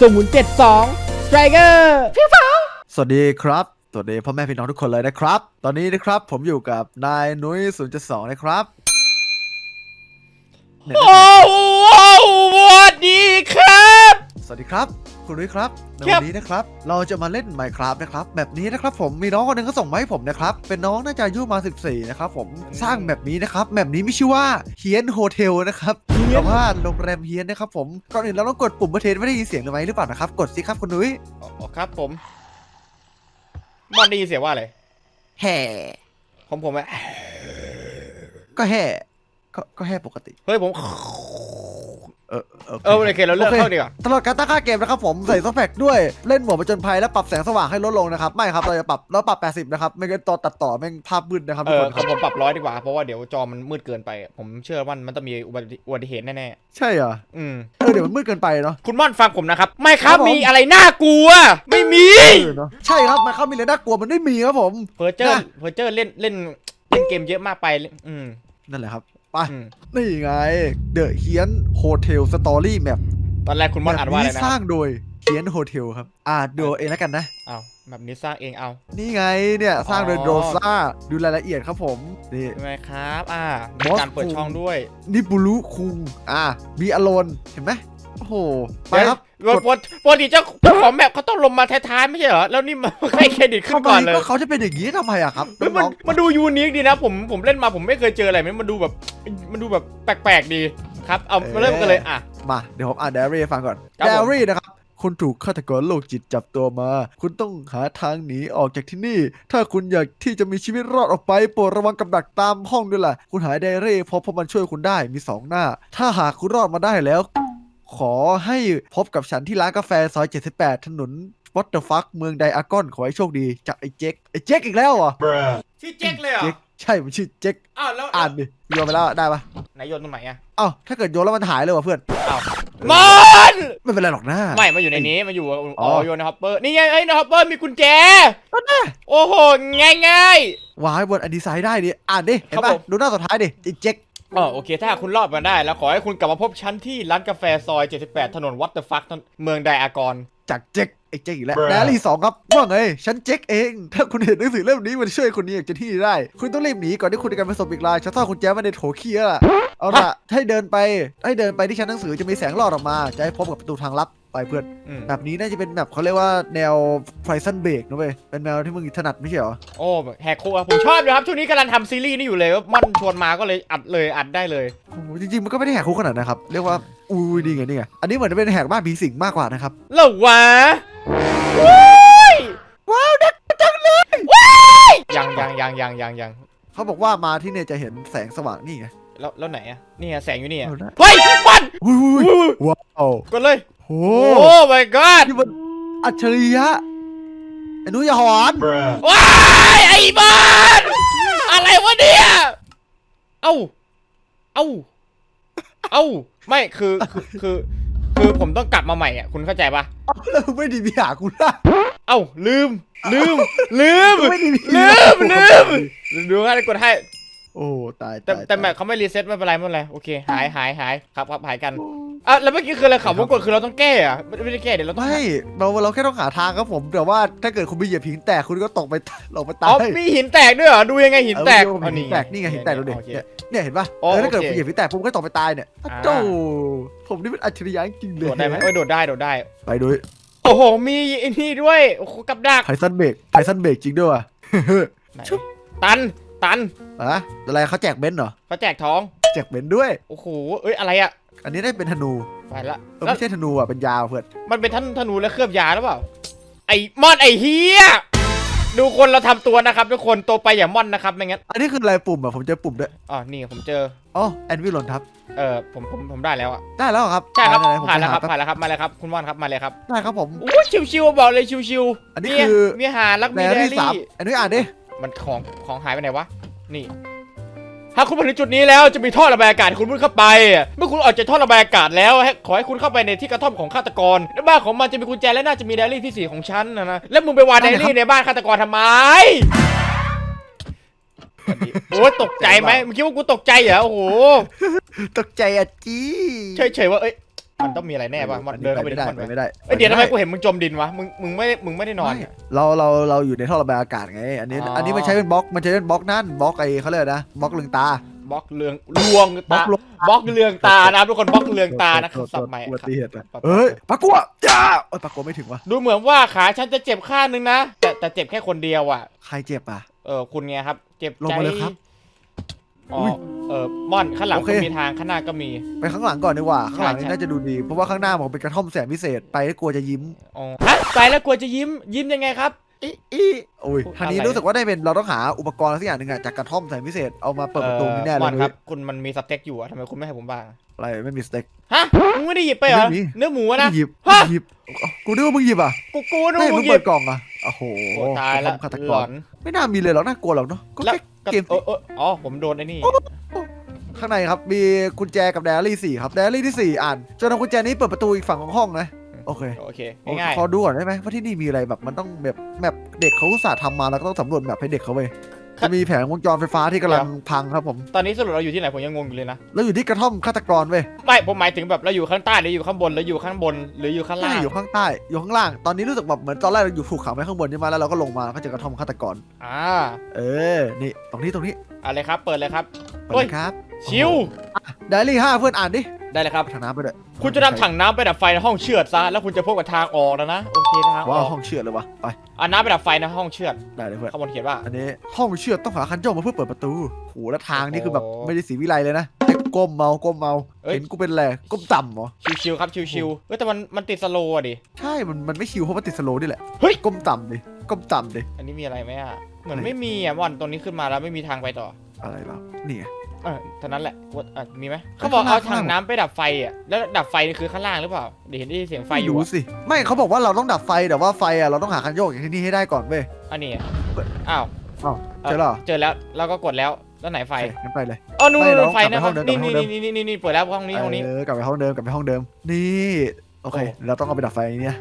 072 Striker สวัสดีครับ สวัสดีพ่อแม่พี่น้องทุกคนเลยนะครับ ตอนนี้นะครับผมอยู่กับนายนุ้ย0.2นะครับเนี่ยโอ้โหสวัสดีครับส วัสดีครับ คุณนุ้ยครับ ในครัวับนนี้นะครับ เราจะมาเล่น Minecraft นะครับแบบนี้นะครับผมมีน้องคนหนึงก็ส่งมาให้ผมนะครับ เป็นน้องน่าจะอายุมา 14 นะครับผมสร้างแบบนี้นะครับแบบนี้มีชื่อว่าเฮียนโฮเทลนะครับแต่ว่าโรงแรมเฮียนนะครับผมก่อนอื่นเราต้องกดปุ่มเพื่อเทสไม่ได้ยินเสียงหรือไม่หรือเปล่านะครับกดสิครับคุณนุ้ยอ๋อครับผมมอนได้ยินเสียงว่าอะไรแห่ผมผมอะก็แห่ก็ก็แห่ปกติ เฮ้ยผม เออเออเออโอเคเราเลือกโอเคเข้าดีกว่าตลอดการตั้งค่าเกมนะครับผมใส่ซอฟแฟกด้วยเล่นโหมดผจญภัยและปรับแสงสว่างให้ลดลงนะครับไม่ครับเราจะปรับเราปรับ 80 นะครับไม่งั้นตอนตัดต่อแม่งภาพมืดนะครับเอทุกอคนผมผมปรับร้อยดีกว่าเพราะว่าเดี๋ยวจอมันมืดเกินไป ผมเชื่อว่ามันต้องมีอุบัติอุบัติเหตุแน่ใช่เหรอๆอืมเออเดี๋ยวมันมืดเกินไปเนาะคุณม่อนฟังผมนะครับไม่ครัครับบผมมีอะไรน่ากลัว ไม่มีเออเนาะใช่ครับมันเข้ามีเลยน่ากลัวมันไม่มีครับผมเพอร์เจอร์นะเพอร์เจอร์เล่นเล่นเล่นเกมเยอะมากไปอืมนั่นแหละครับ ไปอืมนี่ไง The เฮียนโฮเทลสตอรี่แมปตอนแรกคุณม่อนอ่านว่าอะไรนี้นะสร้างโดยเฮียนโฮเทลครับ อ่าดูเอาเองแล้วกันนะ เอาแบบนี้สร้างเองเอา นี่ไงเนี่ย สร้างโดยอ๋อโดซ่า ดูรายละเอียดครับผม นี่ใช่ไหมครับ อ่ามีบอสการเปิดคุงช่องด้วย นิบุรุคุง อ่ามีอโลน เห็นไหม โอ้โหไปครับเดี๋ยวปกติปกติเจ้าเจ้าของแบบเขาต้องลงมาท้ายๆไม่ใช่เหรอ แล้วนี่มาให้เครดิตขึ้นทำไมก่อนเลยก็เขาจะเป็นอย่างนี้ทำไมอะครับเฮ้ยมันน้องมันดูยูนิคดีนะ ผมผมเล่นมาผมไม่เคยเจออะไรมันมันดูแบบมันดูแบบแปลกๆดีครับเอามาเริ่มกันเลยอะมาเดี๋ยวผมอ่านไดอารี่ให้ฟังก่อนครับไดผมอารี่นะครับคุณถูกฆาตกรโรคจิตจับตัวมา คุณต้องหาทางหนีออกจากที่นี่ ถ้าคุณอยากที่จะมีชีวิตรอดออกไปโปรดระวังกับดักตามห้องด้วยล่ะ คุณหาไดอารี่พบเพราะมันช่วยคุณได้มีสองหน้า ถ้าหากคุณรอดมาได้แล้ว ขอให้พบกับฉันที่ร้านกาแฟซอย 78 ถนนวัตเตอร์ฟักเมืองไดอากอนขอให้โชคดีจากไอ้เจ๊กไอ้เจ๊กอีกแล้วเหรอชื่อเจ๊กเลยเหรอ เจ๊กใช่มันชื่อเจ๊กอ้าวแล้วอ่านดิโยนไปแล้วได้ปะไหนโยนตรงไหนอะเอ้าถ้าเกิดโยนแล้วมันหายเลยว่ะเพื่อนอ้าวมอนไม่เป็นไรหรอกนะไม่มาอยู่ในนี้มาอยู่อ๋อ๋ออโยนในฮอปเปอร์นี่ไงไอ้ในฮอปเปอร์มีกุญแจโอ้โหง่ายๆวางไว้บนอันดีไซน์ได้ดิอ่านดิเห็นครัป่ะบผมดูหน้าสุดท้ายดิไอ้เจ๊ก อ๋อโอเค ถ้าคุณรอดมาได้ แล้วขอให้คุณกลับมาพบฉันที่ร้านกาแฟซอย 78 ถนนวัตเตอร์ฟักเมืองไดอากอนจากเจ๊กไอ้เจ๊กอีกแล้วแดรี่สองครับว่าไงฉันเจ๊กเอง ถ้าคุณเห็นหนังสือเล่มนี้มันช่วยคุณหนีออกจากที่นี่ได้ คุณต้องรีบหนีก่อนที่คุณจะกลายเป็นศพอีกรายฉันซ่อนคุณแจไว้ในโถขี้แล้วล่ะเอาล่ะให้เดินไปให้เดินไปที่ชั้นหนังสือจะมีแสงลอดออกมา จะให้พบกับประตูทางลับ ไปเพื่อน อืมแบบนี้น่าจะเป็นแบบเขาเรียกว่าแนวไฟซันเบรกนะเว้ย เป็นแนวที่มึงถนัดไม่ใช่เหรอ โอ้แหกโค้งผมชอบเลยครับ ช่วงนี้กำลังทำซีรีส์นี่อยู่เลยว่ามันชวนมาก็เลยอัดเลยอัดได้เลย โอ้โหจริงๆ มันก็ไม่ได้แหกคุกขนาดนะครับ เรียกว่า อุ้ยนี่ไงนี่ไง อันนี้เหมือนจะเป็นแหกบ้านผีสิงมากกว่านะครับแล้ววะว้ายว้าวนักจังเลยยังยังยังยังยังยังเขาบอกว่ามาที่เนี่ยจะเห็นแสงสว่างนี่ไงแล้วแล้วไหนอะนี่ไงแสงอยู่นี่อะเอาได้เฮ้ยมันอุ้ยว้าว กดเลย โอ้โอ้ my god นี่มันอัจฉริยะไอ้นุ้ยอย่าหอนว้ายไอ้บอลอะไรวะเนี่ย เอ้า เอ้า เอ้า ไม่คือคือคือคือผมต้องกลับมาใหม่อะคุณเข้าใจปะแล้วไม่ดีมีหากูละเอ้าลืม ลืม ลืม ไม่ดีมีลืม ลืมดูให้กดให้ โอ้ ตายแต่ตายแต่แมทเขาไม่รีเซ็ตไม่เป็นไรไม่เป็นไรโอเค หายหายหายครับครับหายกันอ่ะแล้วเมื่อกี้คืออะไรขับวงกดคือเราต้องแก้อะไม่ไม่ได้แก้เดี๋ยวเราต้องไม่เราเราแค่ต้องหาทางครับผมแต่ว่าถ้าเกิดคุณไปเหยียบหินแตกคุณก็ตกไปลงไปตาอ๋อยมีหินแตกด้วยเหรอดูยังไงหินแตกเอออ๋อหินแตกนี่ไงหินแตกดูดิโอเคเนี่ยเนี่ยเห็นปะอ๋อเออถ้าเกิดโอเคคุณเหยียบหินแตกผมก็ตกไปตายเนี่ยอ่าโจ้ผมนี่เป็นอัจฉริยะจริงเลโดยดได้ไหมเอ้ยโดดได้โดดได้ ไปด้วยโอ้โหมีไอ้นี่ด้วยโอ้โหกับดักไทซันเบรกไทซันเบรกจริงด้วยว่ะไหนชุบตันตันอะอะไรเขาแจกเบนซ์เหรอเขาแจกท้องแจกเบนซ์ด้วยโอ้โหเอ้ยอะไรอะ อันนี้ได้เป็นธนูไปละเออแล้วไม่ใช่ธนูอะเป็นยาวเพื่อนมันเป็นท่านธนูและเคลือบยาหรือเปล่า ไอ้มอนไอ้เฮียดูคนเราทำตัวนะครับทุกคนโตไปอย่ามอนนะครับไม่งั้นอันนี้คืออะไรปุ่มอะผมเจอปุ่มด้วยอ๋อนี่ผมเจออ๋อแอนวิลลนทับเออผมผมผมได้แล้วอะได้แล้วเหรอครับใช่ครับไหๆผมผ่านแล้วครับไปหผ่านแล้วครับมาเลยครับคุณมอนครับมาเลยครับได้ครับผมโอ้ยชิวๆบอกเลยชิวๆอันนี้มีคือ มีอาหารรักในมีอันเดที่สามลี่อันนี้อ่านดิมันของของหายไปไหนวะนี่ ถ้าคุณมาถึงจุดนี้แล้วจะมีท่อระบายอากาศให้คุณมุดเข้าไป เมื่อคุณออกจากท่อระบายอากาศแล้วให้ขอให้คุณเข้าไปในที่กระท่อมของฆาตกรในบ้านของมันจะมีกุญแจและน่าจะมีไดอารี่ที่สี่ของฉันนะนะแล้วมึงไปวางไดอารี่ในบ้านฆาตกรทำไมโอ้ยตกใจไหมมึงคิดว่ากูตกใจเหรอโอ้โหตกใจอะจี้เฉยๆว่าเอ้ย มันต้องมีอะไรแน่ป่ะมันเดินเข้าไปไม่ในได้มันไปไหมไม่ได้เอ้ยเดี๋ยวทำไมปกูเห็นมึงจมดินวะมึงมึงไม่มึงไม่ได้นอนไม่เนี่ยเราเราเราอยู่ในท่อระบายอากาศไง อันนี้อ๋ออั อันนี้มันใช้เป็นบล็อกมันใช้เป็นบล็อกนั่นบล็อกไอ้เขาเรียกอะไรนะบล็อกลืงตาบล็อกเรืองลวงบล็อตากลวงบล็อกเรืองตานะครับทุกคนบล็อกเรืองตานะคโทรับษสับโทษใหม่อุบัครับติเหตุอะเฮ้ยปลากลัวจ้าโอ้ยปลากลัวไม่ถึงวะดูเหมือนว่าขาฉันจะเจ็บข้างนึงนะแต่แต่เจ็บแค่คนเดียวอะ ใครเจ็บอะ เออคุณไงครับ เจ็บลงใจมาเลยครับ อ๋ออยเออม่อนข้างหลังโอเค ก็มีทางข้างหน้าก็มี ไปข้างหลังก่อนดีกว่า ข้างหลังใช่นี่ใช่ น่าจะดูดี เพราะว่าข้างหน้าบอกเป็นกระท่อมแสนพิเศษไปแล้วกลัวจะยิ้มอ๋อฮะไปแล้วกลัวจะยิ้มยิ้มยังไงครับ อีอีโอ้ยอุ๊ยทางนี้อะไร รู้สึกว่าได้เป็นเราต้องหาอุปกรณ์อะไรสักอย่างหนึ่งอะจากกระท่อมแสนพิเศษเอามาเปิดประตูนี่แน่เลม่อยนนุ้ครัยบคุณมันมีสเต็กอยู่อะทำไมคุณไม่ให้ผมบ้าง อะไรไม่มีสเต็ก ฮะมึงไม่ได้หยิบไปเหรอ ไม่มี เนื้อหมูอะนะไม่หยิบฮะไม่หยิบเอ้ากูนึกว่ามึงหยิบอะกูกูนึกไม่ว่ามึมึงงหยิเปิบดกล่องอะโอ้โหโอ้ตายแล้วฆาตหกลรอนไม่น่ามีเลยหรอกน่ากลัวหรอกเนาะก็แล้วแค่กับเกม เออเอออ๋อผมโดนไอ้นี่ ข้างในครับ มีกุญแจกับไดอารี่สี่ครับไดอารี่ที่สี่อ่านจนเอากุญแจนี้เปิดประตูอีกฝั่งของห้องนะ โอเคโอเคโอเคง่ายขอดูก่อนได้ไหมว่าที่นี่มีอะไรแบบมันต้องแบบแบบเด็กเขาอุตส่าห์ทำมาแล้วก็ต้องสำรวจแบบให้เด็กเขาเว้ย จะมีแผงวงจรไฟฟ้าที่กำลังพังครับผมๆตอนนี้สรุปเราอยู่ที่ไหนผมยังงงอยู่เลยนะแล้วอยู่ที่กระท่อมฆาตกรเว้ย ไม่ผมหมายถึงแบบเราอยู่ข้างใต้หรืออยู่ข้างบนหรืออยู่ข้างบนหรืออยู่ข้างไม่ล่างได้อยู่ข้างใต้ อยู่ข้างล่าง ตอนนี้รู้สึกแบบเหมือนตอนแรกเราอยู่ถูกขังไว้ข้างบนใช่ไหมแล้วเราก็ลงมาแล้วก็เจอกระท่อมฆาตกร อ่า เออ นี่ตรงนี้ตรงนี้อะไรครับ เปิดเลยครับ เปิดเฮ้ย เลยครับชิว ไดอารี่ห้าเพื่อนอ่านดิ ได้เลยครับ ถังน้ำไปด้วยคุณจะนำถังน้ำไปดับไฟในห้องเชือดซะ แล้วคุณจะพบกับทางออกแล้วนะ โอเคทางอว้าวอกห้องเชือดเลยวะไปเอาน้ำไปดับไฟในห้องเชือดได้เลยเพื่อนข้างบนเขียนว่า อันนี้ห้องเชือดต้องหาคันโยกมาเพื่อเปิดประตูโหแล้วทางนี่คือแบบโอ้โหไม่ได้สีวิไลเลยนะแค่ก้มเมาก้มเมาเอ้ยเห็นกูเป็นแหละก้มต่ำเหรอ ชิวๆครับ ชิวๆเฮ้ยแต่มันมันติดสโลว์อะดิ ใช่ มันมันไม่ชิวเพราะมันติดสโลว์นี่แหละ เฮ้ย ก้มต่ำดิ ก้มต่ำดิ อันนี้มีอะไรไหมอะ เหมือนอะไรไม่มีอะมอนตรงนี้ขึ้นมาแล้วไม่มีทางไปต่อ อะไรบ้างนี่ไง เออเท่านั้นแหละว่าอะมีไหมเขาบอกข้างเอาล่างถังน้ำไปดับไฟอะแล้วดับไฟนี่คือข้างล่างหรือเปล่าเดี๋ยวเห็นได้ยินเสียงไฟอยู่รู้อะสิ ไม่เขาบอกว่าเราต้องดับไฟแต่ว่าไฟอะเราต้องหาคันโยกอย่างที่นี่ให้ได้ก่อนเว้ย อันนี้อะอ้าวอ้าวเจอแล้วเหรอ เจอแล้วเราก็กดแล้วแล้วไหนไฟโอเคงั้นไปเลย อ๋อนู่นไม่นู่เรานไฟนะกลับไปคห้รัอบงเดิมนี่กลับไปห้นี่องเดิม นี่นี่นี่นี่เปิดแล้วห้องนี้ห้องนี้ เออกลับไปห้องเดิมกลับไปห้องเดิม นี่ โอเค โอ้ เราต้องเอาไปดับไฟอันเนี่ย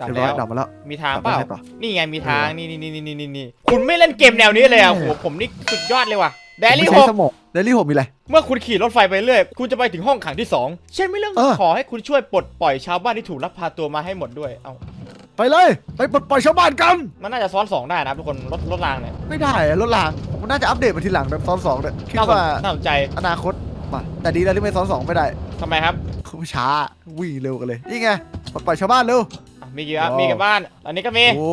ดับเรียบร้อยแล้วดับมาแล้ว มีทางดับเปล่าได้ต่อนี่ไงมีทางนี่นี่นี่นี่นี่นี่คุณไม่เล่นเกมแนวนี้เลยอะโหผมนี่สุดยอดเลยว่ะ เดผมลี่ไม่หใช้กสมองเดลี่หกมีอะไร เมื่อคุณขี่รถไฟไปเรื่อย คุณจะไปถึงห้องขังที่สองเช่นไม่เรื่องเออ ขอให้คุณช่วยปลดปล่อยชาวบ้านที่ถูกลักพาตัวมาให้หมดด้วย เอ้าไปเลย ไปปลดปล่อยชาวบ้านกัน มันน่าจะซ้อนสองได้นะครับทุกคนรถรถรางเนี่ยไม่ได้อะรถรางมันน่าจะอัปเดตมาทีหลังแบบซ้อนสองเนี่ยคิดน่าสนว่าน่าสนใจอนาคตมาแต่ดีแล้วที่ไม่ซ้อนสองไม่ได้ทำไมครับเขาช้าวิ่งเร็วกันเลยนี่ไงปลดปล่อยชาวบ้านเร็ว อะมีกี่ครับว้าว มีกับบ้าน อันนี้ก็มีโอ้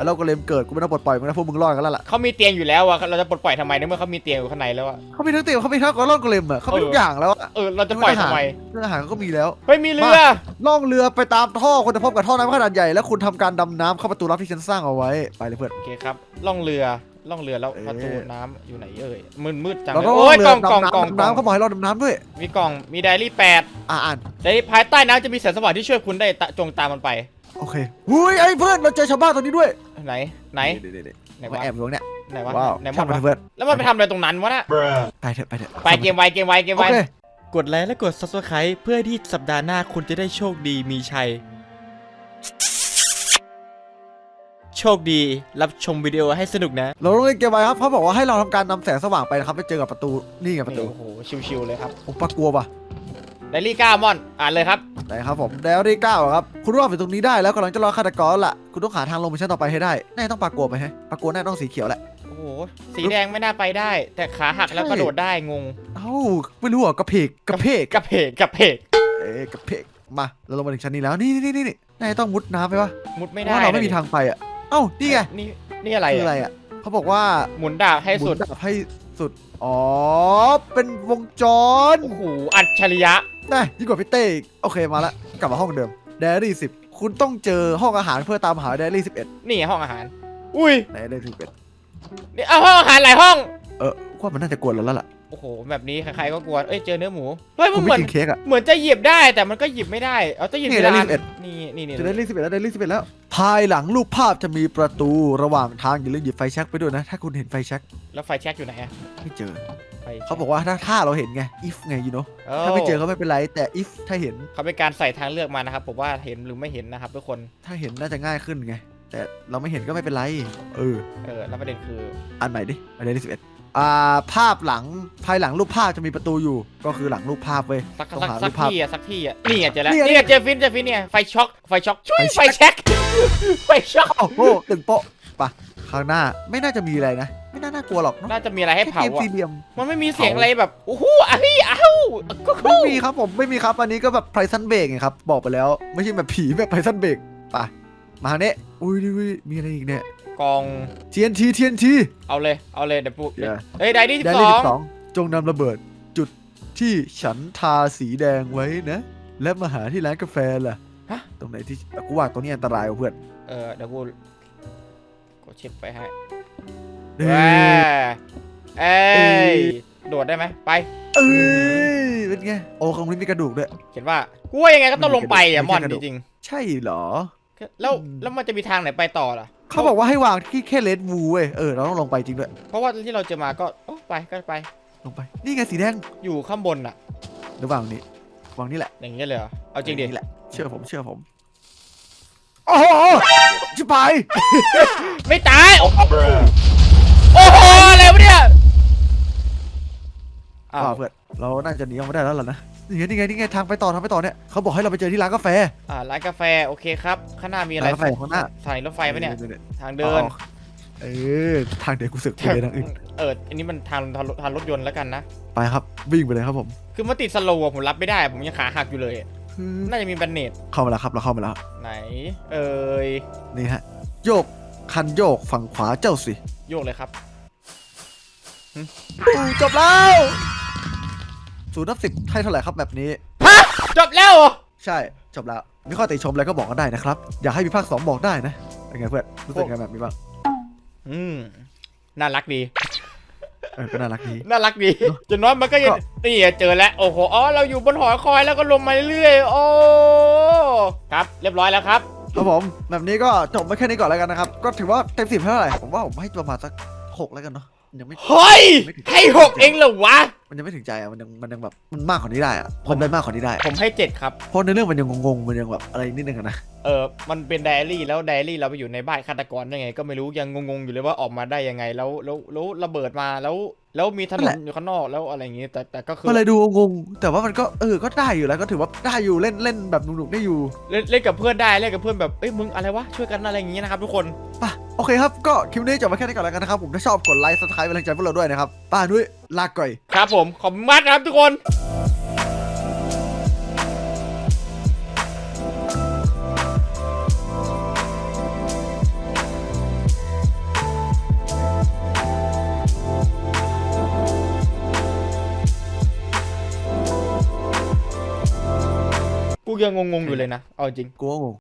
แล้วเราก็เลมเกิดกูไม่ต้องปลดปล่อยมึงนะพวกมึงรอดกันแล้วล่ะเขามีเตียงอยู่แล้วอะเราจะปลดปล่อยทำไมในเมื่อเขามีเตียงอยู่ข้างในแล้วอะเขามีทั้งเตียงเขามีทั้งกอลอนกเลมอะเขามีเออทุกอย่างแล้วอะเออเราจะปล่อยทำไมเรื่องอาหารเขาก็มีแล้วเฮ้ยมีเรือล่องเรือไปตามท่อคุณจะพบกับท่อน้ำขนาดใหญ่แล้วคุณทำการดำน้ำเข้าประตูลับที่ฉันสร้างเอาไว้ไปเลยเพื่อนโอเคครับล่องเรือล่องเรือแล้วเอ๊ะประตูน้ำอยู่ไหนเอ่ยมืดมืดจังเราเลยต้องโอ้ยเรืกล่องกล่องดำกล่องน้ำกล่องดำน้ำเขาบอกให้เราดำน้ำด้วย มีกล่องมีไดอารี่แปดอ่าอ่านไดอารี่ภายใต้น้ำจะมีแสงสว่างที่ช่วยคุณได้ตะจงตามมันไป โอเคหุ้ยไอ้เพื่อนเราเจอชาวบ้านตรงนี้ด้วย ไหนไหน เดี๋ยวๆไหนๆมาวะแอบอยู่ตรงเนี้ยไหนวะว้าวไหนมช่าองนมันวะเถอะเพื่อนแล้วมันไปทำอะไรตรงนั้นวะน่ะไปเถอะไปเถอะไปเกมไวเกมไวเกมโอไวเค กดไลค์และกด subscribe เพื่อที่สัปดาห์หน้าคุณจะได้โชคดีมีชัย โชคดีรับชมวิดีโอให้สนุกนะ เราต้องเล่นเกมไว้ครับเขาบอกว่าให้เราทำการนำแสงสว่างไปนะครับไปเจอกับประตูนี่ไงประตูโอ้โหชิวๆเลยครับโอ้ปลากลัวป่ะ ไดรี่ก้ามอน อ่านเลยครับไหนครับผมแดรี่เก้าครับ คุณรอดไปตรงนี้ได้แล้วกำลังจะรอฆาตกรละคุณต้องหาทางลงไปชั้นต่อไปให้ได้น่าจะต้องปลากลัวไปฮะปลากลัวน่าจะต้องสีเขียวแหละ โอ้โห สีแดงไม่น่าไปได้ แต่ขาหักแล้วใช่กระโดดได้งง เอ้าไม่รู้เหรอะกระเพกกระเพกกระเพกกระเพกเอ๊ะกระเพกมาเราลงมาถึงชั้นนี้แล้วนี่นี่นี่นี่น่าจะต้องมุดน้ำไปวะมุดไม่เพได้ราะว่าเราไม่นะมีทางไปอะเอ้านี่ไงนี่นี่อะไรคืออะไรอะอะเขาบอกว่าหมุนดาบให้สุดมุนดับให้สุดอ๋อเป็นวงจร โอ้โห อัจฉริยะ นะยิ่งกว่าพี่เต้อีกโอเคมาละกลับมาห้องเดิมเดรี่สิบคุณต้องเจอห้องอาหารเพื่อตามหาเดรี่สิบเอ็ดนี่ห้องอาหาร อุ้ยเดรี่สิบเอ็ดนี่เอาห้องอาหารหลายห้อง เออว่ามันน่าจะกวนเราแล้วล่ะโอ้โห แบบนี้ใครๆก็กลัวเอ้ย เจอเนื้อหมู เฮ้ยมัคุนณเหมืไม่อนกินเค้กอะ เหมือนจะหยิบได้แต่มันก็หยิบไม่ได้ เอาต้องหยิบนี่ทีได้ละรีอับเอ็ดนี่นี่นี่จะได้รีสิบเอ็ดแล้วได้รีสิบเอ็ดแล้ว ภายหลังรูปภาพจะมีประตูระหว่างทางอย่าลืมหยิบไฟแช็กไปด้วยนะ ถ้าคุณเห็นไฟแช็กแล้วไฟแช็กอยู่ไหนอะไม่เจอไฟแช็ เขาบอกว่าถ้าถ้าเราเห็นไง if ไง you know โอ้ถ้าไม่เจอก็ไม่เป็นไร แต่ if ถ้าเห็นเขาเป็นการใส่ทางเลือกมานะครับผมว่าเห็นหรือไม่เห็นนะครับทุกคนถ้าเห็นน่าจะง่ายขึ้นไง แต่เราไม่เห็นก็ไม่เป็นไร เออ เออ แล้วประเด็นคือ อันใหม่ดิอันได้รีสิบเอ็ดอ่าภาพหลังภายหลังรูปภาพจะมีประตูอยู่ ก็คือหลังรูปภาพเว้ยสักต้องสักหาสัรูกปภาพที่อะสักที่อะนี่ไงเจอแล้วนี่ไงนี่ไงเจอฟินเจอฟินเนี่ยไฟช็อกไฟช็อกช่วยไฟไฟแช็กไฟช็อกโอ้โหตึงโป๊ะปะข้างหน้าไม่น่าจะมีอะไรนะ ไม่น่าน่ากลัวหรอกเนาะน่าจะมีอะไรให้แค่เผาเกมอะสี่เหลี่ยมมันไม่มีเสียงอะไรแบบโอ้โหอ้าวอ้าวก็ไม่มีครับผมไม่มีครับอันนี้ก็แบบไพรซันเบรกไงครับบอกไปแล้วไม่ใช่แบบผีแบบไพรซันเบรกไปมาทางนี้อุ้ยนี่อุ้ยมีอะไรอีกเนี่ย กอง TNT TNT เอาเลย เอาเลยเดี๋ยวปุ๊บเดี๋ยว เฮ้ย ไดดี้สิไดบสรี่อสิงบสองจงนำระเบิดจุดที่ฉันทาสีแดงไว้นะ และมาหาที่ร้านกาแฟล่ะฮะตรงไหนที่กูว่าตรงนี้อันตรายว่ะเพื่อน เออเดี๋ยวกูก ดเช็คไปให้เอ้แหยมเอ้ยโดดได้ไหมไป เอ้ยเป็นไงโอ้คงนี้มีกระดูกด้วย เขียนว่ากูว่ายังไงก็ต้องลงไปอะไม่มอนใช่กระจดูกริงใช่เหรอ ๆแล้วอืมแล้วมันจะมีทางไหนไปต่อล่ะ เขาบอกว่าให้วางที่แค่เลดวูเว้ยเออเราต้องลงไปจริงด้วย เพราะว่าที่เราเจอมาก็โอ้ไปก็ไป ลงไป นี่ไงสีแดงอยู่ข้างบนอะเดี๋ยววางนี้วางนี่แหละอย่างเงี้ยเลยเหรอเอาจริงดิ นี่แหละ เชื่อผมเชื่อผม โอ้โห ชิบหายไม่ตายโอ้โหโอ้โห อะไรวะเนี่ย อ้าวว้าวเพื่อนเราน่าจะหนีออกมาได้แล้วล่ะนะนี่ไงนี่ไงนี่ไงทางไปต่อทางไปต่อเนี่ยเขาบอกให้เราไปเจอที่ร้านกาแฟอ่าร้านกาแฟโอเคครับ ข้างหน้ามีอะไรร้านกาแฟข้างหน้าสถานีรถไฟปะเนี่ยๆๆทางเดินอ๋อเออทางเดินกูสึกไปเลยทางอื่นเอออันนี้มันทางทางรถทางรถยนต์แล้วกันนะ ไปครับวิ่งไปเลยครับผม คือมันติดสโลว์อะผมรับไม่ได้ ผมยังขาหักอยู่เลย น่าจะมีแบนเนตเข้ามาแล้วครับเราเข้ามาแล้ว ไหน เอ่ยนี่ฮะ โยกคันโยกฝั่งขวาเจ้าสิโยกเลยครับอู้จบแล้วศูนย์นับสิบให้เท่าไหร่ครับแบบนี้ ฮะจบแล้วเหรอใช่จบแล้ว มีข้อติชมอะไรก็บอกกันได้นะครับ อยากให้มีภาคสองบอกได้นะเป็นไงเพื่อนรู้สึกไงแบบนี้บ้างอืมน่ารักดี เออก็น่ารักดี น่ารักดีจนน้อยมันก็ยังก็นี่ไงเจอแล้วโอ้โหอ๋อเราอยู่บนหอคอยแล้วก็ลงมาเรื่อยๆโอ้ครับ เรียบร้อยแล้วครับครับผมแบบนี้ก็จบไปแค่นี้ก่อนแล้วกันนะครับ ก็ถือว่าเต็มสิบเท่าไหร่ผมว่าผมให้ประมาณสักหกแล้วกันเนาะมันยังไม่เฮ้ยให้หกเองเหรอวะ มันยังไม่ถึงใจอะมันยังมันยังแบบมันมากกว่านี้ได้อะผมได้มากกว่านี้ได้ผมให้เจ็ดครับ เพราะในเรื่องมันยังงงๆมันยังแบบอะไรนิดนึงอะนะเออมันเป็นไดอารี่แล้วไดอารี่เราไปอยู่ในบ้านฆาตกรได้ไง ก็ไม่รู้ยังงงๆอยู่เลยว่าออกมาได้ยังไงแล้วแล้วแล้วระเบิดมาแล้ว แล้วมีถนนอยู่ข้างนอกแล้วอะไรอย่างงี้แต่แต่ก็คือก็เลยดูงงๆแต่ว่ามันก็เออก็ได้อยู่แล้วก็ถือว่าได้อยู่เล่นเล่นแบบหนุกๆได้อยู่ เล่นเล่นกับเพื่อนได้เล่นกับเพื่อนแบบเอ้ยมึงอะไรวะช่วยกันอะไรอย่างงี้นะครับทุกคนป่ะโอเคครับก็คลิปนี้จบไปแค่นี้ก่อนแล้วกันนะครับผมถ้าชอบกดไลค์ซับสไครป์เป็นกำลังใจพวกเราด้วยนะครับ ป้าด้วยลาก่อย ครับผม ขอบคุณมากนะครับทุกคนกูยังงงๆอยู่เลยนะ เอาจริง กูก็งง